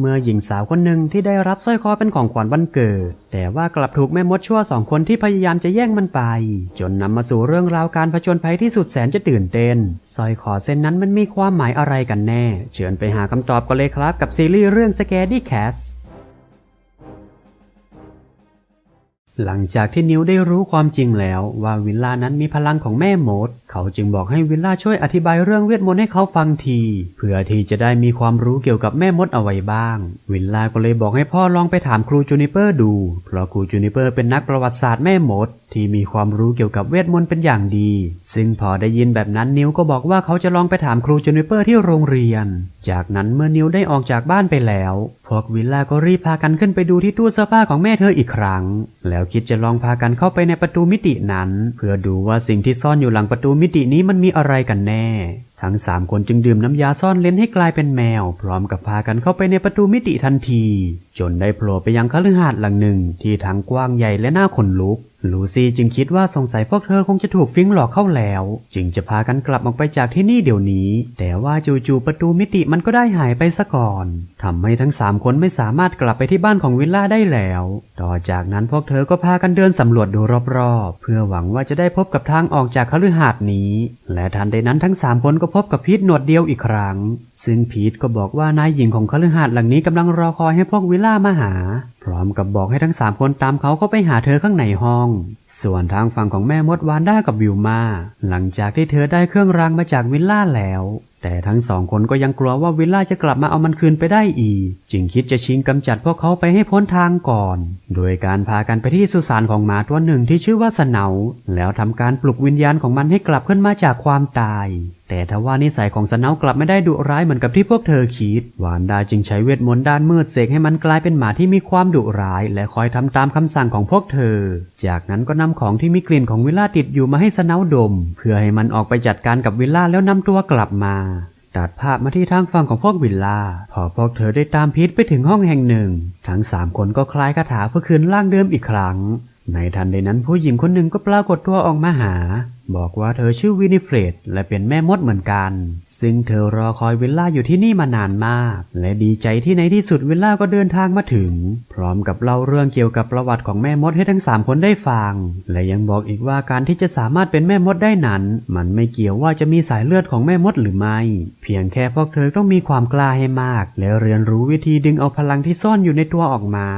เมื่อหญิงสาวคนหนึ่งที่ได้รับสร้อยคอเป็นของขวัญวันเกิด แต่ว่ากลับถูกแม่มดชั่วสองคนที่พยายามจะแย่งมันไป จนนำมาสู่เรื่องราวการผจญภัยที่สุดแสนจะตื่นเต้นสร้อยคอเส้นนั้นมันมีความหมายอะไรกันแน่ เชิญไปหาคำตอบกันเลยครับกับซีรีส์เรื่อง Scary Cat หลังจากที่นิวได้รู้ความจริงแล้วว่าวิลล่านั้นมีพลังของแม่มด เขาจึงบอกให้วิลล่าช่วยอธิบายเรื่องเวทมนต์ให้เขาฟังทีเพื่อที่จะได้มีความรู้เกี่ยวกับแม่มดเอาไว้บ้าง วิลล่าก็เลยบอกให้พ่อลองไปถามครูจูนิเปอร์ดู เพราะครูจูนิเปอร์เป็นนักประวัติศาสตร์แม่มด ที่มีความรู้เกี่ยวกับเวทมนต์เป็นอย่างดี ซึ่งพอได้ยินแบบนั้นนิวก็บอกว่าเขาจะลองไปถามครูจูนิเปอร์ที่โรงเรียน จากนั้นเมื่อนิวได้ออกจากบ้านไปแล้วพวกวิลล่าก็รีบพากันขึ้นไปดูที่ตู้เสื้อผ้าของแม่เธออีกครั้ง แล้วคิดจะลองพากันเข้าไปในประตูมิตินั้น เพื่อดูว่าสิ่งที่ซ่อนอยู่หลังประตูมิิตินี้มันมีอะไรกันแน่ทั้งสามคนจึงดื่มน้ำยาซ่อนเลนให้กลายเป็นแมว พร้อมกับพากันเข้าไปในประตูมิติทันที จนได้โผล่ไปยังคฤหาสน์หลังหนึ่งที่ทั้งกว้างใหญ่และน่าขนลุก ลูซี่จึงคิดว่าสงสัยพวกเธอคงจะถูกฟิงหลอกเข้าแล้ว จึงจะพากันกลับออกไปจากที่นี่เดี๋ยวนี้ แต่ว่าจู่ๆประตูมิติมันก็ได้หายไปซะก่อนทำให้ทั้งสามคนไม่สามารถกลับไปที่บ้านของวิลล่าได้แล้ว ต่อจากนั้นพวกเธอก็พากันเดินสำรวจดูรอบๆ เพื่อหวังว่าจะได้พบกับทางออกจากคฤหาสน์นี้ และทันใดนั้นทั้งสามคนก็ก็พบกับพีทหนวดเดียวอีกครั้ง ซึ่งพีทก็บอกว่านายหญิงของคฤหาสน์หลังนี้กำลังรอคอยให้พวกวิลล่ามาหา พร้อมกับบอกให้ทั้งสามคนตามเขาเข้าไปหาเธอข้างในห้อง ส่วนทางฝั่งของแม่มดวานด้ากับวิวมาหลังจากที่เธอได้เครื่องรางมาจากวิลล่าแล้วแต่ทั้งสองคนก็ยังกลัวว่าวิลล่าจะกลับมาเอามันคืนไปได้อีก จึงคิดจะชิงกำจัดพวกเขาไปให้พ้นทางก่อน โดยการพากันไปที่สุสานของหมาตัวหนึ่งที่ชื่อว่าสเนาแล้วทำการปลุกวิญญาณของมันให้กลับขึ้นมาจากความตายแต่ทว่านิสัยของสเนากลับไม่ได้ดุร้ายเหมือนกับที่พวกเธอคิด วานดาจึงใช้เวทมนต์ด้านมืดเสกให้มันกลายเป็นหมาที่มีความดุร้าย และคอยทำตามคำสั่งของพวกเธอ จากนั้นก็นำของที่มีกลิ่นของวิลล่าติดอยู่มาให้สเนาดม เพื่อให้มันออกไปจัดการกับวิลล่าแล้วนำตัวกลับมาตัดภาพมาที่ทางฝั่งของพวกวิลล่า พอพวกเธอได้ตามพีทไปถึงห้องแห่งหนึ่ง ทั้งสามคนก็คลายคาถาเพื่อคืนร่างเดิมอีกครั้ง ในทันใดนั้นผู้หญิงคนหนึ่งก็ปรากฏตัวออกมาหา บอกว่าเธอชื่อวินิเฟรดและเป็นแม่มดเหมือนกัน ซึ่งเธอรอคอยวิลล่าอยู่ที่นี่มานานมาก และดีใจที่ในที่สุดวิลล่าก็เดินทางมาถึง พร้อมกับเล่าเรื่องเกี่ยวกับประวัติของแม่มดให้ทั้งสามคนได้ฟัง และยังบอกอีกว่าการที่จะสามารถเป็นแม่มดได้นั้น มันไม่เกี่ยวว่าจะมีสายเลือดของแม่มดหรือไม่ เพียงแค่พวกเธอต้องมีความกล้าให้มาก และเรียนรู้วิธีดึงเอาพลังที่ซ่อนอยู่ในตัวออกมา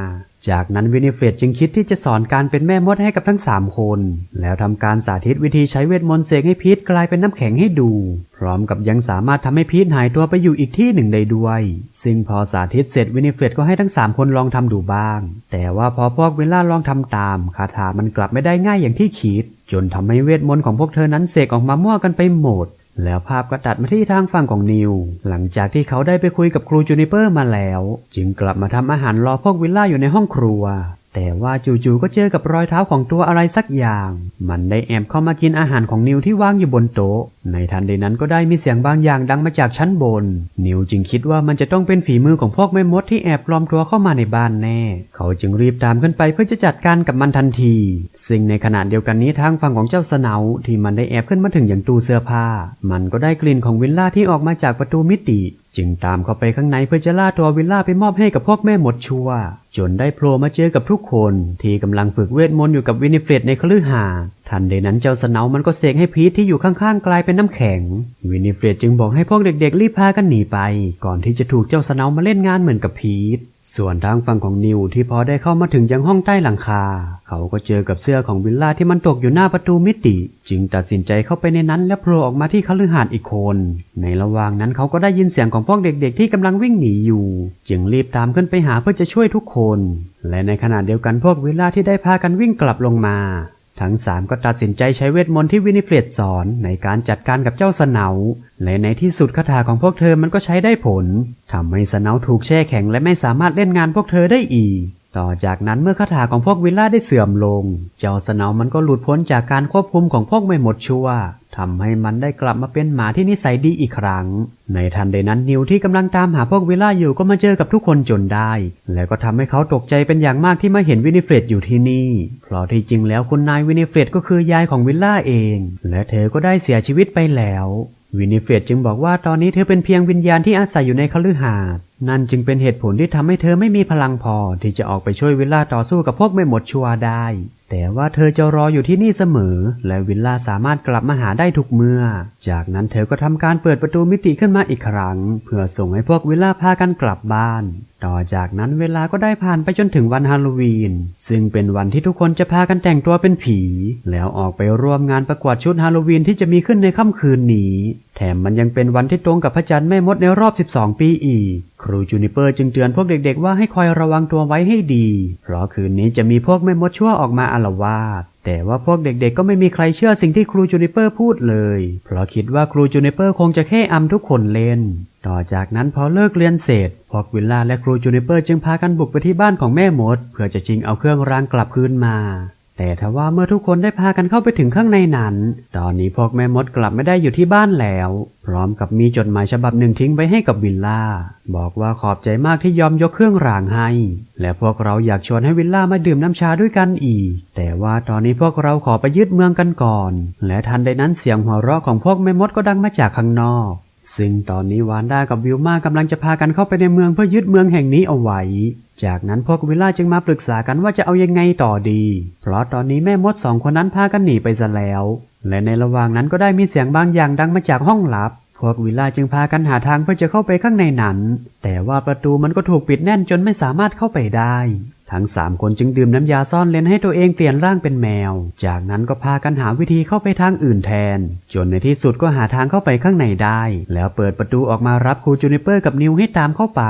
จากนั้นวินิเฟรดจึงคิดที่จะสอนการเป็นแม่มดให้กับทั้ง3คน แล้วทำการสาธิตวิธีใช้เวทมนต์เสกให้พีทกลายเป็นน้ำแข็งให้ดู พร้อมกับยังสามารถทำให้พีทหายตัวไปอยู่อีกที่หนึ่งได้ด้วย ซึ่งพอสาธิตเสร็จวินิเฟรดก็ให้ทั้ง3คนลองทำดูบ้าง แต่ว่าพอพวกเวลาลองทำตามคาถามันกลับไม่ได้ง่ายอย่างที่คิด จนทำให้เวทมนต์ของพวกเธอนั้นเสกออกมามั่วกันไปหมด แล้วภาพก็ตัดมาที่ทางฝั่งของนิว หลังจากที่เขาได้ไปคุยกับครูจูนิเปอร์มาแล้ว จึงกลับมาทำอาหารรอพวกวิลล่าอยู่ในห้องครัว แต่ว่าจู่ๆก็เจอกับรอยเท้าของตัวอะไรสักอย่าง มันได้แอบเข้ามากินอาหารของนิวที่วางอยู่บนโต๊ะ ในทันใดนั้นก็ได้มีเสียงบางอย่างดังมาจากชั้นบน นิวจึงคิดว่ามันจะต้องเป็นฝีมือของพวกแม่มดที่แอบปลอมตัวเข้ามาในบ้านแน่ เขาจึงรีบตามขึ้นไปเพื่อจะจัดการกับมันทันที ซึ่งในขณะเดียวกันนี้ทางฝั่งของเจ้าสนาที่มันได้แอบขึ้นมาถึงอย่างตู้เสื้อผ้า มันก็ได้กลิ่นของวิลล่าที่ออกมาจากประตูมิติ จึงตามเข้าไปข้างในเพื่อจะล่าตัววิลล่าไปมอบให้กับพวกแม่มดชัวจนได้โผล่มาเจอกับทุกคน ที่กำลังฝึกเวทมนต์อยู่กับวินิเฟรดในคฤหาสทันใดนั้นเจ้าสเนามันก็เสกให้พีทที่อยู่ข้างๆกลายเป็นน้ำแข็ง วินิเฟรดจึงบอกให้พวกเด็กๆ รีบพากันหนีไป ก่อนที่จะถูกเจ้าสเนามาเล่นงานเหมือนกับพีทส่วนทางฝั่งของนิวที่พอได้เข้ามาถึงยังห้องใต้หลังคา เขาก็เจอกับเสื้อของวิลล่าที่มันตกอยู่หน้าประตูมิติ จึงตัดสินใจเข้าไปในนั้นและโผล่ออกมาที่คฤหาสน์อีกคน ในระหว่างนั้นเขาก็ได้ยินเสียงของพวกเด็กๆ ที่กำลังวิ่งหนีอยู่ จึงรีบตามขึ้นไปหาเพื่อจะช่วยทุกคน และในขณะเดียวกันพวกวิลล่าที่ได้พากันวิ่งกลับลงมา ทั้งสามก็ตัดสินใจใช้เวทมนต์ที่วินิเฟรดสอนในการจัดการกับเจ้าสนาและในที่สุดคาถาของพวกเธอมันก็ใช้ได้ผลทำให้สนาถูกแช่แข็งและไม่สามารถเล่นงานพวกเธอได้อีก ต่อจากนั้นเมื่อคาถาของพวกวิลล่าได้เสื่อมลง เจ้าสนามันก็หลุดพ้นจากการควบคุมของพวกไม่หมดชั่ว ทำให้มันได้กลับมาเป็นหมาที่นิสัยดีอีกครั้ง ในทันใดนั้นนิวที่กำลังตามหาพวกวิลล่าอยู่ก็มาเจอกับทุกคนจนได้ แล้วก็ทำให้เขาตกใจเป็นอย่างมากที่มาเห็นวินิเฟรดอยู่ที่นี่ เพราะที่จริงแล้วคุณนายวินิเฟรดก็คือยายของวิลล่าเอง และเธอก็ได้เสียชีวิตไปแล้ววินิเฟรตจึงบอกว่าตอนนี้เธอเป็นเพียงวิญญาณที่อาศัยอยู่ในคฤหาสน์นั่นจึงเป็นเหตุผลที่ทำให้เธอไม่มีพลังพอที่จะออกไปช่วยวิลล่าต่อสู้กับพวกไม่หมดชัวได้ แต่ว่าเธอจะรออยู่ที่นี่เสมอ และวิลล่าสามารถกลับมาหาได้ทุกเมื่อ จากนั้นเธอก็ทำการเปิดประตูมิติขึ้นมาอีกครั้ง เพื่อส่งให้พวกวิลล่าพากันกลับบ้านต่อจากนั้นเวลาก็ได้ผ่านไปจนถึงวันฮาโลวีน ซึ่งเป็นวันที่ทุกคนจะพากันแต่งตัวเป็นผี แล้วออกไปร่วมงานประกวดชุดฮาโลวีนที่จะมีขึ้นในค่ำคืนนี้ แถมมันยังเป็นวันที่ตรงกับพระจันทร์แม่มดในรอบ 12 ปีอีก ครูจูนิเปอร์จึงเตือนพวกเด็กๆว่าให้คอยระวังตัวไว้ให้ดี เพราะคืนนี้จะมีพวกแม่มดชั่วออกมาอาละวาดแต่ว่าพวกเด็กๆ ก็ไม่มีใครเชื่อสิ่งที่ครูจูนิเปอร์พูดเลย เพราะคิดว่าครูจูนิเปอร์คงจะแค่อำทุกคนเล่น ต่อจากนั้นพอเลิกเรียนเสร็จพวกวิลล่าและครูจูนิเปอร์จึงพากันบุกไปที่บ้านของแม่มด เพื่อจะชิงเอาเครื่องรางกลับคืนมา แต่ทว่าเมื่อทุกคนได้พากันเข้าไปถึงข้างในนั้น ตอนนี้พวกแม่มดกลับไม่ได้อยู่ที่บ้านแล้ว พร้อมกับมีจดหมายฉบับหนึ่งทิ้งไว้ให้กับวิลล่า บอกว่าขอบใจมากที่ยอมยกเครื่องรางให้ และพวกเราอยากชวนให้วิลล่ามาดื่มน้ำชาด้วยกันอีก แต่ว่าตอนนี้พวกเราขอไปยึดเมืองกันก่อน และทันใดนั้นเสียงหัวเราะของพวกแม่มดก็ดังมาจากข้างนอก ซึ่งตอนนี้วานด้ากับวิลมากำลังจะพากันเข้าไปในเมืองเพื่อยึดเมืองแห่งนี้เอาไว้ จากนั้นพวกวิลล่าจึงมาปรึกษากันว่าจะเอายังไงต่อดี เพราะตอนนี้แม่มดสองคนนั้นพากันหนีไปซะแล้ว และในระหว่างนั้นก็ได้มีเสียงบางอย่างดังมาจากห้องลับ พวกวิลล่าจึงพากันหาทางเพื่อจะเข้าไปข้างในนั้น แต่ว่าประตูมันก็ถูกปิดแน่นจนไม่สามารถเข้าไปได้ ทั้งสามคนจึงดื่มน้ำยาซ่อนเลนให้ตัวเองเปลี่ยนร่างเป็นแมว จากนั้นก็พากันหาวิธีเข้าไปทางอื่นแทน จนในที่สุดก็หาทางเข้าไปข้างในได้ แล้วเปิดประตูออกมารับครูจูนิเปอร์กับนิวให้ตามเข้าไป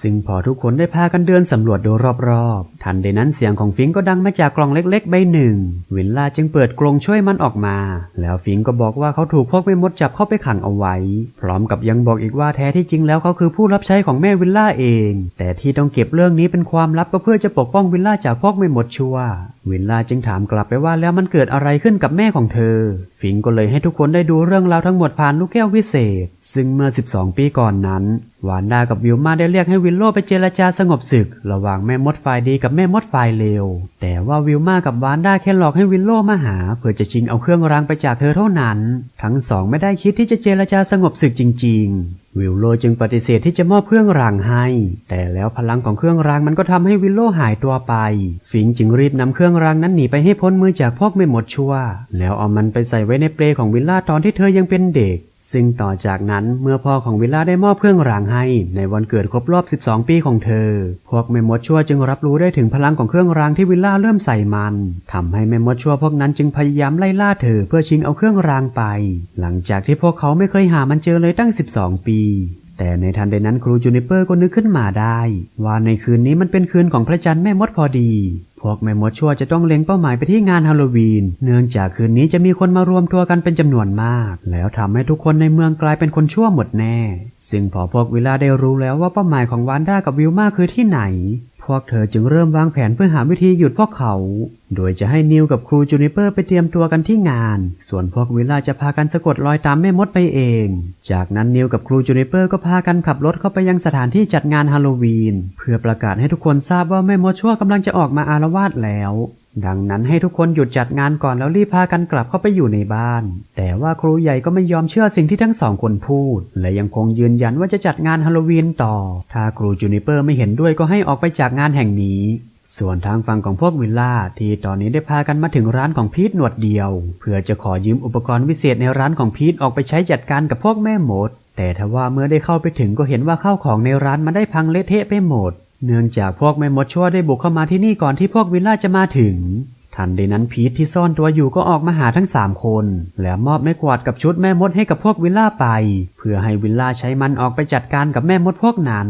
ซึ่งพอทุกคนได้พากันเดินสำรวจดูรอบๆ ทันใดนั้นเสียงของฟิงก็ดังมาจากกล่องเล็กๆใบหนึ่ง วิลล่าจึงเปิดกรงช่วยมันออกมา แล้วฟิงก็บอกว่าเขาถูกพวกแม่มดจับเข้าไปขังเอาไว้ พร้อมกับยังบอกอีกว่าแท้ที่จริงแล้วเขาคือผู้รับใช้ของแม่วิลล่าเอง แต่ที่ต้องเก็บเรื่องนี้เป็นความลับก็เพื่อจะจะปกป้องวิลล่าจากพวกไม่หมดชัวร์วิลล่าจึงถามกลับไปว่าแล้วมันเกิดอะไรขึ้นกับแม่ของเธอ ฟิงก์ก็เลยให้ทุกคนได้ดูเรื่องราวทั้งหมดผ่านลูกแก้ววิเศษ ซึ่งเมื่อ 12 ปีก่อนนั้น วานดากับวิลมาได้เรียกให้วิลโลไปเจรจาสงบศึก ระหว่างแม่มดฝ่ายดีกับแม่มดฝ่ายเลว แต่ว่าวิลมากับวานดาแค่หลอกให้วิลโลมาหา เพื่อจะชิงเอาเครื่องรางไปจากเธอเท่านั้น ทั้งสองไม่ได้คิดที่จะเจรจาสงบศึกจริง ๆ วิลโลจึงปฏิเสธที่จะมอบเครื่องรางให้ แต่แล้วพลังของเครื่องรางมันก็ทำให้วิลโลหายตัวไป ฟิงจึงรีบนำเครื่องรางนั้นหนีไปให้พ้นมือจากพวกไม่หมดชั่ว แล้วเอามันไปใส่ไว้ในเปลของวิลล่าตอนที่เธอยังเป็นเด็กซึ่งต่อจากนั้นเมื่อพ่อของวิลล่าได้มอบเครื่องรางให้ ในวันเกิดครบรอบ 12 ปีของเธอ พวกแม่มดชั่วจึงรับรู้ได้ถึงพลังของเครื่องรางที่วิลล่าเริ่มใส่มันทำให้แม่มดชั่วพวกนั้นจึงพยายามไล่ล่าเธอเพื่อชิงเอาเครื่องรางไป หลังจากที่พวกเขาไม่เคยหามันเจอเลยตั้ง 12 ปี แต่ในทันใดนั้นครูจูนิเปอร์ก็นึกขึ้นมาได้ ว่าในคืนนี้มันเป็นคืนของพระจันทร์แม่มดพอดี พวกแม่มดชั่วจะต้องเล็งเป้าหมายไปที่งานฮาโลวีน เนื่องจากคืนนี้จะมีคนมารวมตัวกันเป็นจำนวนมาก แล้วทำให้ทุกคนในเมืองกลายเป็นคนชั่วหมดแน่ ซึ่งพอพวกวิลาได้รู้แล้วว่าเป้าหมายของวานด้ากับวิลมาคือที่ไหน พวกเธอจึงเริ่มวางแผนเพื่อหาวิธีหยุดพวกเขา โดยจะให้นิวกับครูจูนิเปอร์ไปเตรียมตัวกันที่งาน ส่วนพวกวิลล่าจะพากันสะกดรอยตามแม่มดไปเอง จากนั้นนิวกับครูจูนิเปอร์ก็พากันขับรถเข้าไปยังสถานที่จัดงานฮาโลวีน เพื่อประกาศให้ทุกคนทราบว่าแม่มดชั่วกำลังจะออกมาอารวาสแล้ว ดังนั้นให้ทุกคนหยุดจัดงานก่อนแล้วรีบพากันกลับเข้าไปอยู่ในบ้าน แต่ว่าครูใหญ่ก็ไม่ยอมเชื่อสิ่งที่ทั้งสองคนพูด และยังคงยืนยันว่าจะจัดงานฮาโลวีนต่อ ถ้าครูจูนิเปอร์ไม่เห็นด้วยก็ให้ออกไปจากงานแห่งนี้ ส่วนทางฝั่งของพวกวิลล่าที่ตอนนี้ได้พากันมาถึงร้านของพีทหนวดเดียว เพื่อจะขอยืมอุปกรณ์วิเศษในร้านของพีทออกไปใช้จัดการกับพวกแม่หมด แต่ทว่าเมื่อได้เข้าไปถึงก็เห็นว่าข้าวของในร้านมันได้พังเละเทะไปหมด เนื่องจากพวกแม่มดชั่วได้บุกเข้ามาที่นี่ก่อนที่พวกวิลล่าจะมาถึง ทันใดนั้นพีทที่ซ่อนตัวอยู่ก็ออกมาหาทั้งสามคน แล้วมอบไม้กวาดกับชุดแม่มดให้กับพวกวิลล่าไป เพื่อให้วิลล่าใช้มันออกไปจัดการกับแม่มดพวกนั้น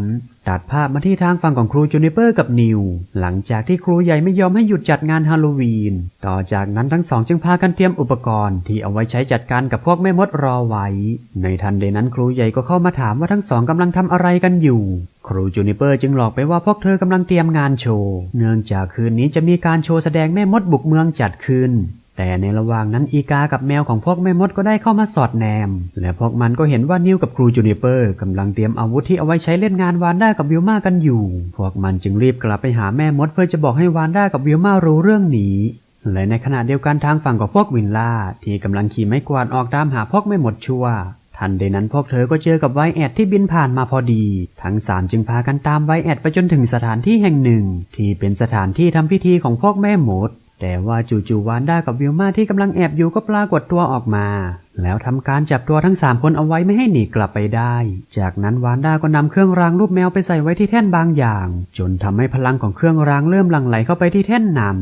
ตัดภาพมาที่ทางฝั่งของครูจูนิเปอร์กับนิว หลังจากที่ครูใหญ่ไม่ยอมให้หยุดจัดงานฮาโลวีน ต่อจากนั้นทั้งสองจึงพากันเตรียมอุปกรณ์ที่เอาไว้ใช้จัดการกับพวกแม่มดรอไว้ ในทันใดนั้นครูใหญ่ก็เข้ามาถามว่าทั้งสองกำลังทำอะไรกันอยู่ ครูจูนิเปอร์จึงหลอกไปว่าพวกเธอกำลังเตรียมงานโชว์ เนื่องจากคืนนี้จะมีการโชว์แสดงแม่มดบุกเมืองจัดขึ้น แต่ในระหว่างนั้นอีกากับแมวของพวกแม่มดก็ได้เข้ามาสอดแนม และพวกมันก็เห็นว่านิวกับครูจูนิเปอร์กำลังเตรียมอาวุธที่เอาไว้ใช้เล่นงานวานด้ากับวิลมากันอยู่ พวกมันจึงรีบกลับไปหาแม่มดเพื่อจะบอกให้วานด้ากับวิลมารู้เรื่องนี้และในขณะเดียวกันทางฝั่งของพวกวินล่า ที่กำลังขี่ไม้กวาดออกตามหาพวกไม่หมดชัวร์ทันใดนั้นพวกเธอก็เจอกับไวแอดที่บินผ่านมาพอดี ทั้งสามจึงพากันตามไวแอดไปจนถึงสถานที่แห่งหนึ่ง ที่เป็นสถานที่ทำพิธีของพวกแม่มด แต่ว่าจู่ๆวานด้ากับวิลมาที่กำลังแอบอยู่ก็ปรากฏตัวออกมา แล้วทำการจับตัวทั้งสามคนเอาไว้ไม่ให้หนีกลับไปได้ จากนั้นวานด้าก็นำเครื่องรางรูปแมวไปใส่ไว้ที่แท่นบางอย่าง จนทำให้พลังของเครื่องรางเริ่มหลั่งไหลเข้าไปที่แท่นนั้น